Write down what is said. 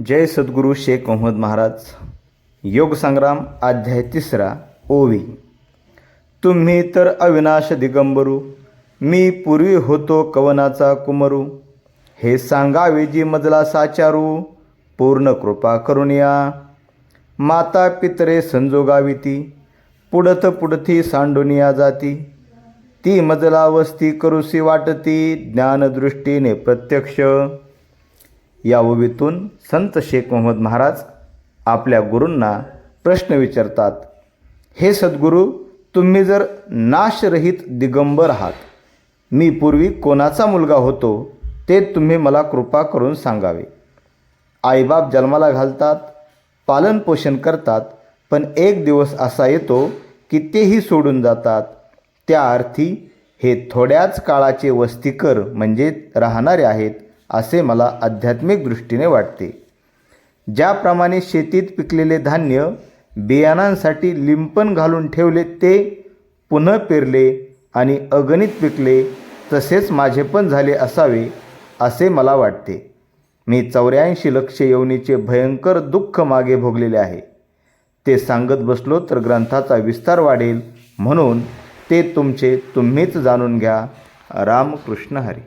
जय सद्गुरू शेख मोहम्मद महाराज. योगसंग्राम अध्याय तिसरा ओवी. तुम्ही तर अविनाश दिगंबरू मी पूर्वी होतो कवनाचा कुमरू. हे सांगावे जी मजला साचारू पूर्ण कृपा करून या. माता पितरे संजोगाविती पुडत पुडती सांडुनिया जाती. ती मजला वस्ती करुसी वाटती ज्ञानदृष्टीने प्रत्यक्ष. या ओवीतून संत शेख मोहम्मद महाराज आपल्या गुरूंना प्रश्न विचारतात हे सद्गुरू तुम्ही जर नाशरहित दिगंबर आहात मी पूर्वी कोणाचा मुलगा होतो ते तुम्ही मला कृपा करून सांगावे. आईबाप जन्माला घालतात पालनपोषण करतात पण एक दिवस असा येतो की तेही सोडून जातात. त्या अर्थी हे थोड्याच काळाचे वस्तीकर म्हणजे राहणारे आहेत. असे मला आध्यात्मिक दृष्टीने वाटते. ज्याप्रमाणे शेतीत पिकलेले धान्य बियाणांसाठी लिंपण घालून ठेवले ते पुन्हा पेरले आणि अगणित पिकले तसेच माझे पण झाले असावे असे मला वाटते. मी चौऱ्याऐंशी लक्ष येवणीचे भयंकर दुःख मागे भोगलेले आहे. ते सांगत बसलो तर ग्रंथाचा विस्तार वाढेल म्हणून ते तुमचे तुम्हीच जाणून घ्या. रामकृष्ण हरी.